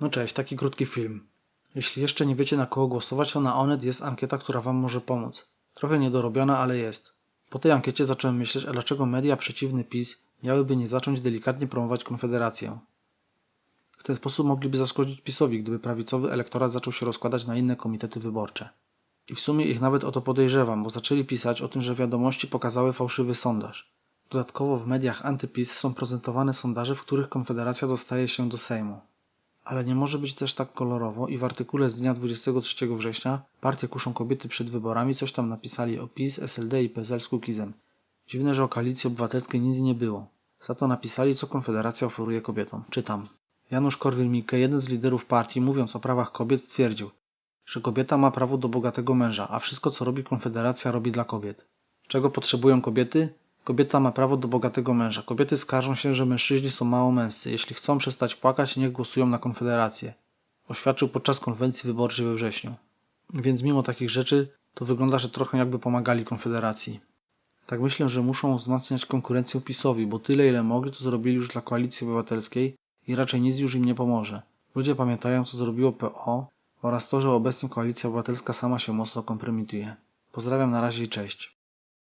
No cześć, taki krótki film. Jeśli jeszcze nie wiecie na kogo głosować, to na Onet jest ankieta, która Wam może pomóc. Trochę niedorobiona, ale jest. Po tej ankiecie zacząłem myśleć, a dlaczego media przeciwne PiS miałyby nie zacząć delikatnie promować Konfederację. W ten sposób mogliby zaszkodzić PiSowi, gdyby prawicowy elektorat zaczął się rozkładać na inne komitety wyborcze. I w sumie ich nawet o to podejrzewam, bo zaczęli pisać o tym, że wiadomości pokazały fałszywy sondaż. Dodatkowo w mediach antypis są prezentowane sondaże, w których Konfederacja dostaje się do Sejmu. Ale nie może być też tak kolorowo i w artykule z dnia 23 września Partie kuszą kobiety przed wyborami coś tam napisali o PiS, SLD i PSL z Kukizem. Dziwne, że o koalicji obywatelskiej nic nie było. Za to napisali, co Konfederacja oferuje kobietom. Czytam. Janusz Korwin-Mikke, jeden z liderów partii, mówiąc o prawach kobiet, stwierdził, że kobieta ma prawo do bogatego męża, a wszystko, co robi Konfederacja, robi dla kobiet. Czego potrzebują kobiety? Kobieta ma prawo do bogatego męża. Kobiety skarżą się, że mężczyźni są mało męscy. Jeśli chcą przestać płakać, niech głosują na Konfederację. Oświadczył podczas konwencji wyborczej we wrześniu. Więc mimo takich rzeczy, to wygląda, że trochę jakby pomagali Konfederacji. Tak myślę, że muszą wzmacniać konkurencję PiSowi, bo tyle ile mogli, to zrobili już dla Koalicji Obywatelskiej i raczej nic już im nie pomoże. Ludzie pamiętają, co zrobiło PO oraz to, że obecnie Koalicja Obywatelska sama się mocno kompromituje. Pozdrawiam na razie i cześć.